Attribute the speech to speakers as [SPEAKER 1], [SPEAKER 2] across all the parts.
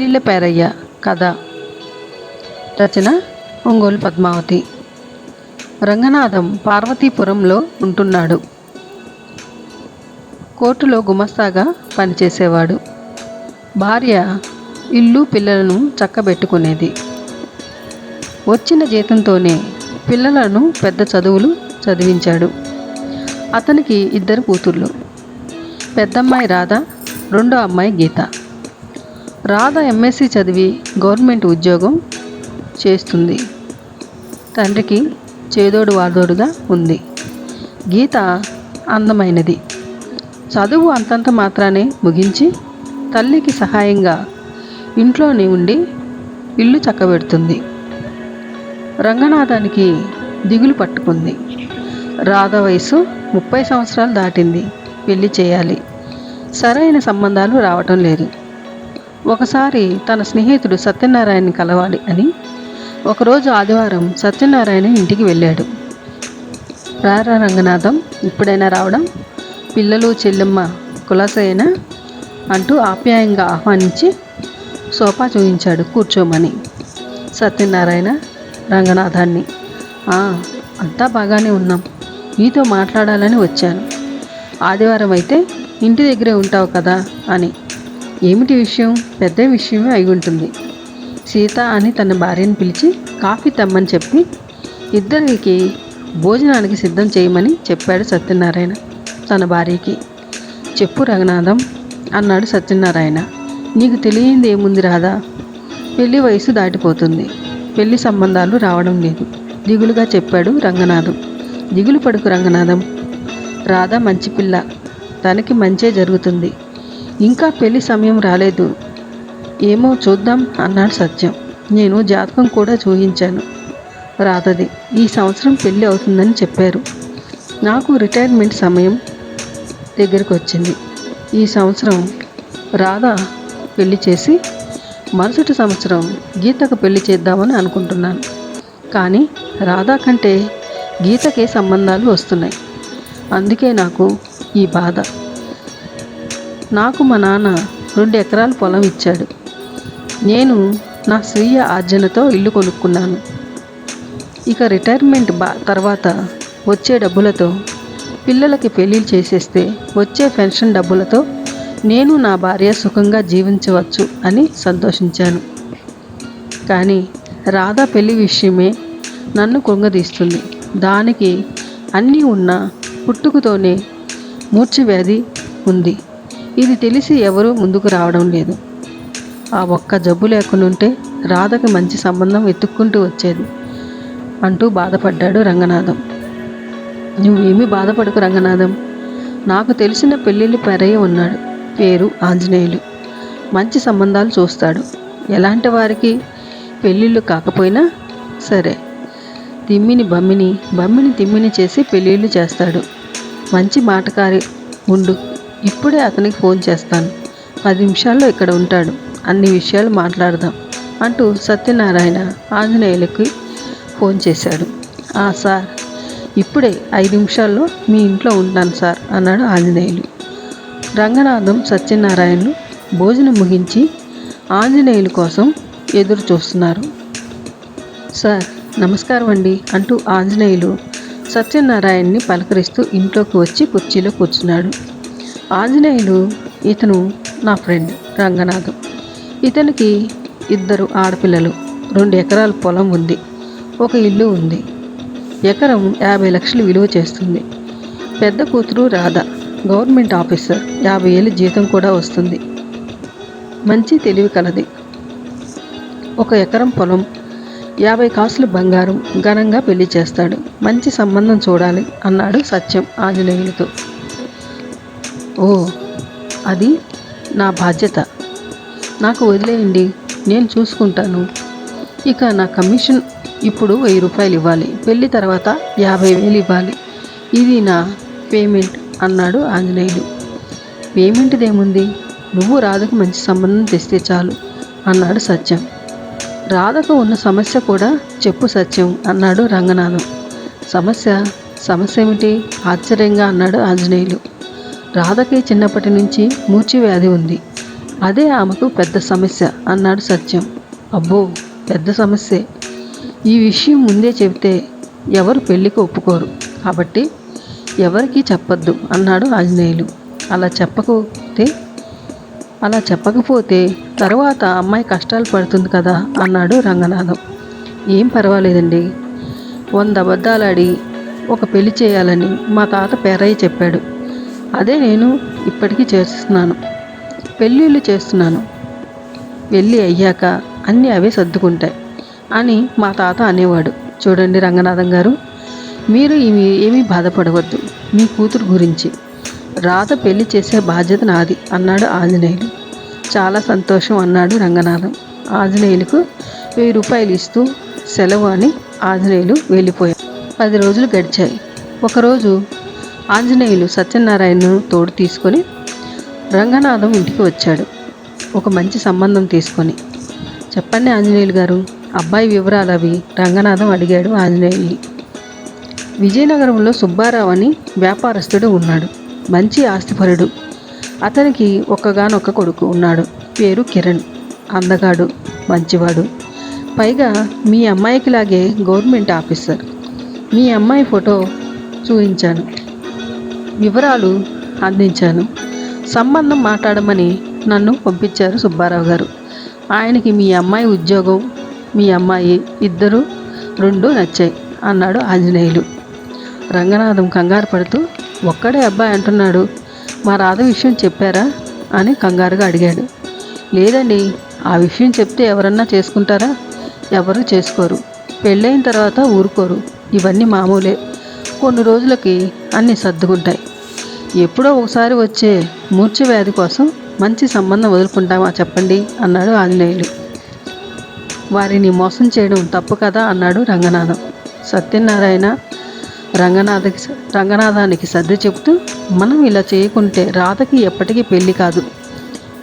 [SPEAKER 1] పెళ్ళిళ్ళ పేరయ్య కథ. రచన ఒంగోలు పద్మావతి. రంగనాథం పార్వతీపురంలో ఉంటున్నాడు. కోర్టులో గుమస్తాగా పనిచేసేవాడు. భార్య ఇల్లు పిల్లలను చక్కబెట్టుకునేది. వచ్చిన జీతంతోనే పిల్లలను పెద్ద చదువులు చదివించాడు. అతనికి ఇద్దరు కూతుర్లు. పెద్దమ్మాయి రాధ రెండో అమ్మాయి గీత. రాధ ఎంఎస్సి చదివి గవర్నమెంట్ ఉద్యోగం చేస్తుంది. తండ్రికి చేదోడు వాదోడుగా ఉంది. గీత అందమైనది. చదువు అంతంత మాత్రానే ముగించి తల్లికి సహాయంగా ఇంట్లోనే ఉండి ఇల్లు చక్కబెడుతుంది. రంగనాథానికి దిగులు పట్టుకుంది. రాధ వయసు ముప్పై సంవత్సరాలు దాటింది. పెళ్ళి చేయాలి. సరైన సంబంధాలు రావటం లేదు. ఒకసారి తన స్నేహితుడు సత్యనారాయణని కలవాలి అని ఒకరోజు ఆదివారం సత్యనారాయణ ఇంటికి వెళ్ళాడు. రారా రంగనాథం ఇప్పుడైనా రావడం? పిల్లలు చెల్లెమ్మ కులాసైనా అంటూ ఆప్యాయంగా ఆహ్వానించి సోఫా చూపించాడు కూర్చోమని. సత్యనారాయణ రంగనాథాన్ని అంతా బాగానే ఉన్నాం. నీతో మాట్లాడాలని వచ్చాను. ఆదివారం అయితే ఇంటి దగ్గరే ఉంటావు కదా అని ఏమిటి విషయం? పెద్ద విషయమే అయి ఉంటుంది. సీత అని తన భార్యను పిలిచి కాఫీ తెమ్మని చెప్పి ఇద్దరికి భోజనానికి సిద్ధం చేయమని చెప్పాడు సత్యనారాయణ తన భార్యకి. చెప్పు రఘునాథం అన్నాడు సత్యనారాయణ. నీకు తెలియంది ఏముంది రాదా పెళ్ళి వయసు దాటిపోతుంది. పెళ్ళి సంబంధాలు రావడం లేదు. దిగులుగా చెప్పాడు రంగనాథం. దిగులు పడుకు రంగనాథం. రాధా మంచి పిల్ల. తనకి మంచే జరుగుతుంది. ఇంకా పెళ్ళి సమయం రాలేదు. ఏమో చూద్దాం అన్నాడు సత్యం. నేను జాతకం కూడా చూపించాను రాధది ఈ సంవత్సరం పెళ్ళి అవుతుందని చెప్పారు. నాకు రిటైర్మెంట్ సమయం దగ్గరికి వచ్చింది. ఈ సంవత్సరం రాధ పెళ్ళి చేసి మరుసటి సంవత్సరం గీతకు పెళ్ళి చేద్దామని అనుకుంటున్నాను. కానీ రాధా కంటే గీతకే సంబంధాలు వస్తున్నాయి. అందుకే నాకు ఈ బాధ. నాకు మా నాన్న రెండు ఎకరాల పొలం ఇచ్చాడు. నేను నా స్వీయ ఆర్జనతో ఇల్లు కొనుక్కున్నాను. ఇక రిటైర్మెంట్ బా తర్వాత వచ్చే డబ్బులతో పిల్లలకి పెళ్ళిళ్ళు చేసేస్తే వచ్చే పెన్షన్ డబ్బులతో నేను నా భార్య సుఖంగా జీవించవచ్చు అని సంతోషించాను. కానీ రాధా పెళ్ళి విషయమే నన్ను కొంగదీస్తుంది. దానికి అన్నీ ఉన్న పుట్టుకతోనే మూర్ఛవ్యాధి ఉంది. ఇది తెలిసి ఎవరూ ముందుకు రావడం లేదు. ఆ ఒక్క జబ్బు లేకుండుంటే రాధకి మంచి సంబంధం వెతుక్కుంటూ వచ్చేది. అంటూ బాధపడ్డాడు రంగనాథం. నువ్వేమీ బాధపడకు రంగనాథం. నాకు తెలిసిన పెళ్ళిళ్ళు పెరయ్య ఉన్నాడు. పేరు ఆంజనేయులు. మంచి సంబంధాలు చూస్తాడు. ఎలాంటి వారికి పెళ్ళిళ్ళు కాకపోయినా సరే. తిమ్మిని బమ్మిని బమ్మిని తిమ్మిని చేసి పెళ్ళిళ్ళు చేస్తాడు. మంచి మాటకారి ఉండు. ఇప్పుడే అతనికి ఫోన్ చేస్తాను. పది నిమిషాల్లో ఇక్కడ ఉంటాడు. అన్ని విషయాలు మాట్లాడదాం అంటూ సత్యనారాయణ ఆంజనేయులకి ఫోన్ చేశాడు. "ఆ, సార్ ఇప్పుడే ఐదు నిమిషాల్లో మీ ఇంట్లో ఉంటాను సార్ అన్నాడు ఆంజనేయులు. రంగనాథం సత్యనారాయణలు భోజనం ముగించి ఆంజనేయుల కోసం ఎదురు చూస్తున్నారు. సార్ నమస్కారం అండి అంటూ ఆంజనేయులు సత్యనారాయణని పలకరిస్తూ ఇంట్లోకి వచ్చి కుర్చీలో కూర్చున్నాడు. ఆంజనేయులు ఇతను నా ఫ్రెండ్ రంగనాథం. ఇతనికి ఇద్దరు ఆడపిల్లలు రెండు ఎకరాల పొలం ఉంది ఒక ఇల్లు ఉంది. ఎకరం యాభై లక్షలు విలువ చేస్తుంది. పెద్ద కూతురు రాధ గవర్నమెంట్ ఆఫీసర్. యాభై ఏళ్ళు జీతం కూడా వస్తుంది. మంచి తెలివి కలది. ఒక ఎకరం పొలం యాభై కాసులు బంగారం ఘనంగా పెళ్ళి చేస్తాడు. మంచి సంబంధం చూడాలి అన్నాడు సత్యం ఆంజనేయులతో. ఓ అది నా బాధ్యత. నాకు వదిలేయండి నేను చూసుకుంటాను. ఇక నా కమిషన్ ఇప్పుడు వెయ్యి రూపాయలు ఇవ్వాలి. పెళ్ళి తర్వాత యాభై వేలు ఇవ్వాలి. ఇది నా పేమెంట్ అన్నాడు ఆంజనేయులు పేమెంట్దేముంది? నువ్వు రాధకు మంచి సంబంధం తెస్తే చాలు అన్నాడు సత్యం. రాధకు ఉన్న సమస్య కూడా చెప్పు సత్యం అన్నాడు రంగనాథం. సమస్య? సమస్య ఏమిటి? ఆశ్చర్యంగా అన్నాడు ఆంజనేయులు. రాధకి చిన్నప్పటి నుంచి మూర్ఛ వ్యాధి ఉంది. అదే ఆమెకు పెద్ద సమస్య అన్నాడు సత్యం. అబ్బో పెద్ద సమస్యే. ఈ విషయం ముందే చెబితే ఎవరు పెళ్ళికి ఒప్పుకోరు. కాబట్టి ఎవరికీ చెప్పొద్దు అన్నాడు ఆంజనేయులు. అలా చెప్పకపోతే అలా చెప్పకపోతే తర్వాత అమ్మాయి కష్టాలు పడుతుంది కదా అన్నాడు రంగనాథం. ఏం పర్వాలేదండి. వంద అబద్ధాలాడి ఒక పెళ్ళి చేయాలని మా తాత పేరయ్య చెప్పాడు. అదే నేను ఇప్పటికీ చేస్తున్నాను. పెళ్ళిళ్ళు చేస్తున్నాను. వెళ్ళి అయ్యాక అన్నీ అవే సర్దుకుంటాయి అని మా తాత అనేవాడు. చూడండి రంగనాథం గారు మీరు ఇవి ఏమీ బాధపడవద్దు. మీ కూతురు గురించి. రాధ పెళ్ళి చేసే బాధ్యత నాది అన్నాడు ఆంజనేయులు. చాలా సంతోషం అన్నాడు రంగనాథం. ఆంజనేయులకు వెయ్యి రూపాయలు ఇస్తూ సెలవు అని ఆంజనేయులు వెళ్ళిపోయారు. పది రోజులు గడిచాయి. ఒకరోజు ఆంజనేయులు సత్యనారాయణను తోడు తీసుకొని రంగనాథం ఇంటికి వచ్చాడు. ఒక మంచి సంబంధం తీసుకొని. చెప్పండి ఆంజనేయులు గారు అబ్బాయి వివరాలు అవి? రంగనాథం అడిగాడు ఆంజనేయుల్ని విజయనగరంలో సుబ్బారావు అని వ్యాపారస్తుడు ఉన్నాడు. మంచి ఆస్తిపరుడు. అతనికి ఒక్కగానొక్క కొడుకు ఉన్నాడు. పేరు కిరణ్. అందగాడు మంచివాడు. పైగా మీ అమ్మాయికి లాగే గవర్నమెంట్ ఆఫీసర్. మీ అమ్మాయి ఫోటో చూపించాను వివరాలు అందించాను. సంబంధం మాట్లాడమని నన్ను పంపించారు సుబ్బారావు గారు. ఆయనకి మీ అమ్మాయి ఉద్యోగం మీ అమ్మాయి ఇద్దరు రెండు నచ్చాయి అన్నాడు ఆంజనేయులు. రంగనాథం కంగారు పడుతూ ఒక్కడే అబ్బాయి అంటున్నాడు. మా రాధ విషయం చెప్పారా? అని కంగారుగా అడిగాడు. లేదండి ఆ విషయం చెప్తే ఎవరన్నా చేసుకుంటారా? ఎవరు చేసుకోరు. పెళ్ళైన తర్వాత ఊరుకోరు. ఇవన్నీ మామూలే. కొన్ని రోజులకి అన్నీ సర్దుకుంటాయి. ఎప్పుడో ఒకసారి వచ్చే మూర్ఛ వ్యాధి కోసం మంచి సంబంధం వదులుకుంటామా చెప్పండి అన్నాడు ఆంజనేయులు వారిని మోసం చేయడం తప్పు కదా అన్నాడు రంగనాథం. సత్యనారాయణ రంగనాథకి రంగనాథానికి సర్ది చెబుతూ మనం ఇలా చేయకుంటే రాధకి ఎప్పటికీ పెళ్ళి కాదు.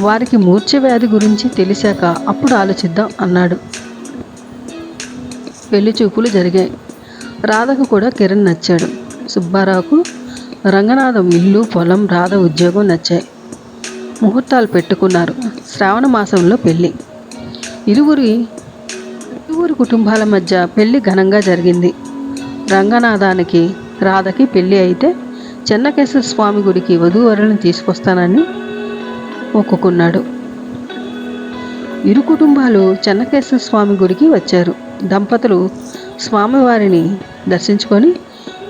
[SPEAKER 1] వారికి మూర్ఛ వ్యాధి గురించి తెలిసాక అప్పుడు ఆలోచిద్దాం అన్నాడు. పెళ్ళి చూపులు జరిగాయి. రాధకు కూడా కిరణ్ నచ్చాడు. సుబ్బారావుకు రంగనాథం ఇల్లు పొలం రాధ ఉద్యోగం నచ్చాయి. ముహూర్తాలు పెట్టుకున్నారు. శ్రావణ మాసంలో పెళ్ళి. ఇరువురి ఇరువురు కుటుంబాల మధ్య పెళ్ళి ఘనంగా జరిగింది. రంగనాథానికి రాధకి పెళ్ళి అయితే చెన్నకేశ్వర స్వామి గుడికి వధూవరులను తీసుకొస్తానని ఒప్పుకున్నాడు. ఇరు కుటుంబాలు చెన్నకేశ్వర స్వామి గుడికి వచ్చారు. దంపతులు స్వామివారిని దర్శించుకొని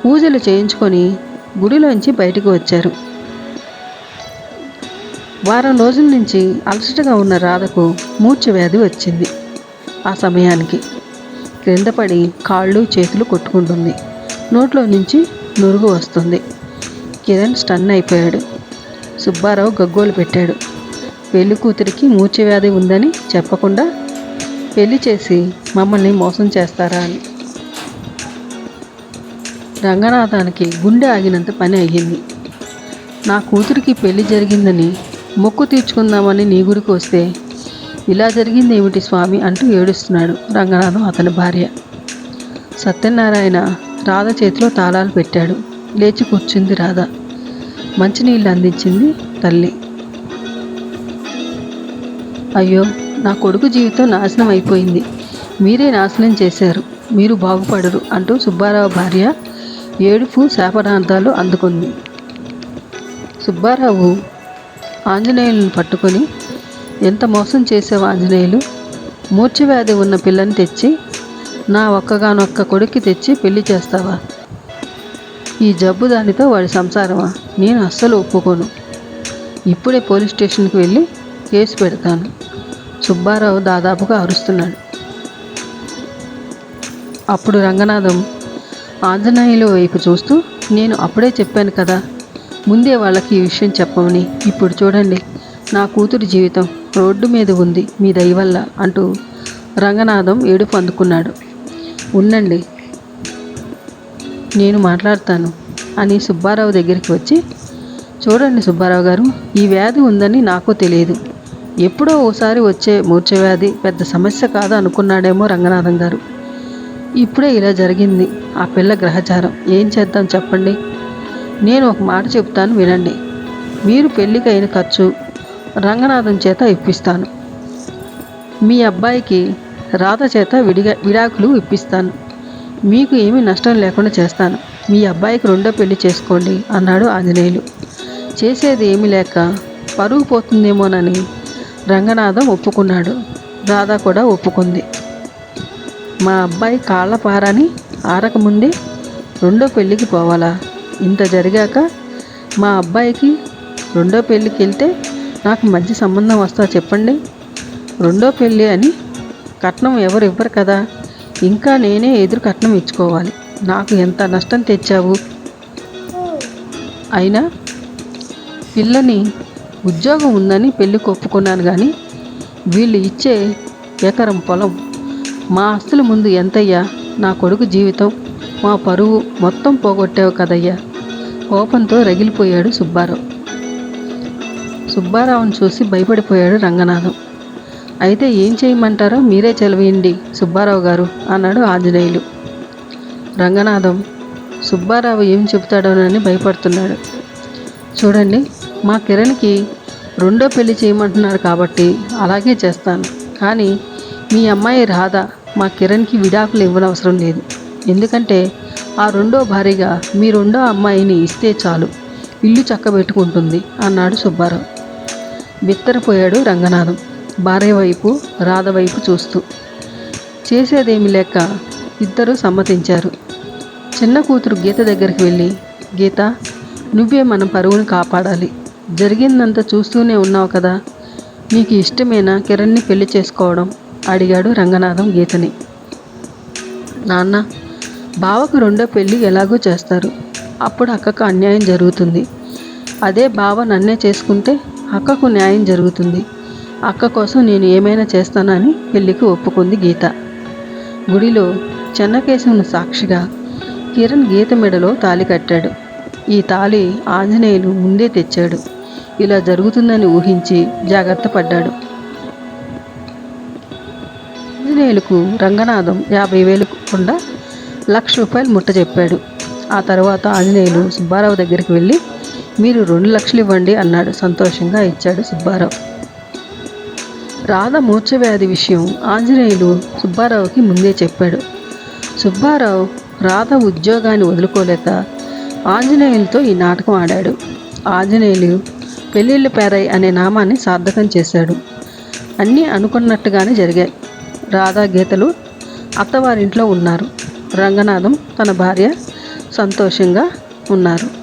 [SPEAKER 1] పూజలు చేయించుకొని గుడిలోంచి బయటకు వచ్చారు. వారం రోజుల నుంచి అలసటగా ఉన్న రాధకు మూర్ఛ వ్యాధి వచ్చింది. ఆ సమయానికి క్రింద పడి కాళ్ళు చేతులు కొట్టుకుంటుంది. నోట్లో నుంచి నురుగు వస్తుంది. కిరణ్ స్టన్ అయిపోయాడు. సుబ్బారావు గగ్గోలు పెట్టాడు. పెళ్ళి కూతురికి మూర్ఛ వ్యాధి ఉందని చెప్పకుండా పెళ్ళి చేసి మమ్మల్ని మోసం చేస్తారా అని. రంగనాథానికి గుండె ఆగినంత పని అయ్యింది. నా కూతురికి పెళ్ళి జరిగిందని మొక్కు తీర్చుకుందామని నీ గురికి వస్తే ఇలా జరిగింది ఏమిటి స్వామి అంటూ ఏడుస్తున్నాడు రంగనాథం అతని భార్య. సత్యనారాయణ రాధ చేతిలో తాళాలు పెట్టాడు. లేచి కూర్చుంది రాధ. మంచినీళ్ళు అందించింది తల్లి. అయ్యో నా కొడుకు జీవితం నాశనం అయిపోయింది. మీరే నాశనం చేశారు. మీరు బాగుపడరు అంటూ సుబ్బారావు భార్య ఏడుపు శాపనార్థాలు అందుకుంది. సుబ్బారావు ఆంజనేయులను పట్టుకొని ఎంత మోసం చేసావు ఆంజనేయులు? మూర్ఛవ్యాధి ఉన్న పిల్లని తెచ్చి నా ఒక్కగానొక్క కొడుక్కి తెచ్చి పెళ్ళి చేస్తావా? ఈ జబ్బు దానితో వాడి సంసారమా? నేను అస్సలు ఒప్పుకోను. ఇప్పుడే పోలీస్ స్టేషన్కి వెళ్ళి కేసు పెడతాను. సుబ్బారావు దాదాపుగా అరుస్తున్నాడు. అప్పుడు రంగనాథం ఆంజనేయుల వైపు చూస్తూ నేను అప్పుడే చెప్పాను కదా ముందే వాళ్ళకి ఈ విషయం చెప్పమని. ఇప్పుడు చూడండి నా కూతురి జీవితం రోడ్డు మీద ఉంది మీ దయవల్ల అంటూ రంగనాథం ఏడుపు అందుకున్నాడు. ఉండండి నేను మాట్లాడతాను అని సుబ్బారావు దగ్గరికి వచ్చి చూడండి సుబ్బారావు గారు ఈ వ్యాధి ఉందని నాకు తెలియదు. ఎప్పుడో ఓసారి వచ్చే మూర్ఛ వ్యాధి పెద్ద సమస్య కాదు అనుకున్నాడేమో రంగనాథం గారు. ఇప్పుడే ఇలా జరిగింది. ఆ పిల్ల గ్రహచారం. ఏం చేద్దాం చెప్పండి? నేను ఒక మాట చెప్తాను వినండి. మీరు పెళ్ళికి అయిన ఖర్చు రంగనాథం చేత ఇప్పిస్తాను. మీ అబ్బాయికి రాధ చేత విడిగా విడాకులు ఇప్పిస్తాను. మీకు ఏమీ నష్టం లేకుండా చేస్తాను. మీ అబ్బాయికి రెండో పెళ్ళి చేసుకోండి అన్నాడు ఆంజనేయులు. చేసేది ఏమీ లేక పరుగు పోతుందేమోనని రంగనాథం ఒప్పుకున్నాడు. రాధ కూడా ఒప్పుకుంది. మా అబ్బాయి కాళ్ళ పారని ఆరకముందే రెండో పెళ్ళికి పోవాలా. ఇంత జరిగాక మా అబ్బాయికి రెండో పెళ్ళికి వెళ్తే నాకు మంచి సంబంధం వస్తా చెప్పండి. రెండో పెళ్ళి అని కట్నం ఎవరు ఇవ్వరు కదా. ఇంకా నేనే ఎదురు కట్నం ఇచ్చుకోవాలి. నాకు ఎంత నష్టం తెచ్చావు? అయినా పిల్లని ఉద్యోగం ఉందని పెళ్ళికి ఒప్పుకున్నాను కానీ వీళ్ళు ఇచ్చే ఎకరం పొలం మా ఆస్తుల ముందు ఎంతయ్యా? నా కొడుకు జీవితం. మా పరువు మొత్తం పోగొట్టావు కదయ్యా. కోపంతో రగిలిపోయాడు సుబ్బారావు. సుబ్బారావుని చూసి భయపడిపోయాడు రంగనాథం. అయితే ఏం చేయమంటారో మీరే చెలవేయండి సుబ్బారావు గారు అన్నాడు ఆంజనేయులు. రంగనాథం సుబ్బారావు ఏం చెబుతాడోనని భయపడుతున్నాడు. చూడండి మా కిరణ్కి రెండో పెళ్ళి చేయమంటున్నారు కాబట్టి అలాగే చేస్తాను. కానీ మీ అమ్మాయి రాధా మా కిరణ్కి విడాకులు ఇవ్వనవసరం లేదు. ఎందుకంటే ఆ రెండో భార్యగా మీ రెండో అమ్మాయిని ఇస్తే చాలు. ఇల్లు చక్కబెట్టుకుంటుంది అన్నాడు సుబ్బారావు. బిత్తరపోయాడు రంగనాథం. భార్య వైపు రాధ వైపు చూస్తూ. చేసేదేమి లేక ఇద్దరూ సమ్మతించారు. చిన్న కూతురు గీత దగ్గరికి వెళ్ళి గీత నువ్వే మన పరువుని కాపాడాలి. జరిగిందంతా చూస్తూనే ఉన్నావు కదా. నీకు ఇష్టమేనా కిరణ్ని పెళ్ళి చేసుకోవడం? అడిగాడు రంగనాథం గీతని. నాన్న బావకు రెండో పెళ్ళి ఎలాగో చేస్తారు? అప్పుడు అక్కకు అన్యాయం జరుగుతుంది. అదే బావ నన్నే చేసుకుంటే అక్కకు న్యాయం జరుగుతుంది. అక్క కోసం నేను ఏమైనా చేస్తానని పెళ్ళికి ఒప్పుకుంది గీత. గుడిలో చెన్నకేశవుని సాక్షిగా కిరణ్ గీత మెడలో తాలి కట్టాడు. ఈ తాలి ఆంజనేయులు ముందే తెచ్చాడు. ఇలా జరుగుతుందని ఊహించి జాగ్రత్త పడ్డాడు. ఆంజనేయులకు రంగనాథం యాభై వేలు కుండా లక్ష రూపాయలు ముట్ట చెప్పాడు. ఆ తర్వాత ఆంజనేయులు సుబ్బారావు దగ్గరికి వెళ్ళి మీరు రెండు లక్షలు ఇవ్వండి అన్నాడు. సంతోషంగా ఇచ్చాడు సుబ్బారావు. రాధ మూర్ఛవ్యాధి విషయం ఆంజనేయులు సుబ్బారావుకి ముందే చెప్పాడు. సుబ్బారావు రాధ ఉద్యోగాన్ని వదులుకోలేక ఆంజనేయులతో ఈ నాటకం ఆడాడు. ఆంజనేయులు పెళ్ళిళ్ళు పేరై అనే నామాన్ని సార్థకం చేశాడు. అన్నీ అనుకున్నట్టుగానే జరిగాయి. రాధా గీతలు అత్తవారింట్లో ఉన్నారు. రంగనాథం తన భార్య సంతోషంగా ఉన్నారు.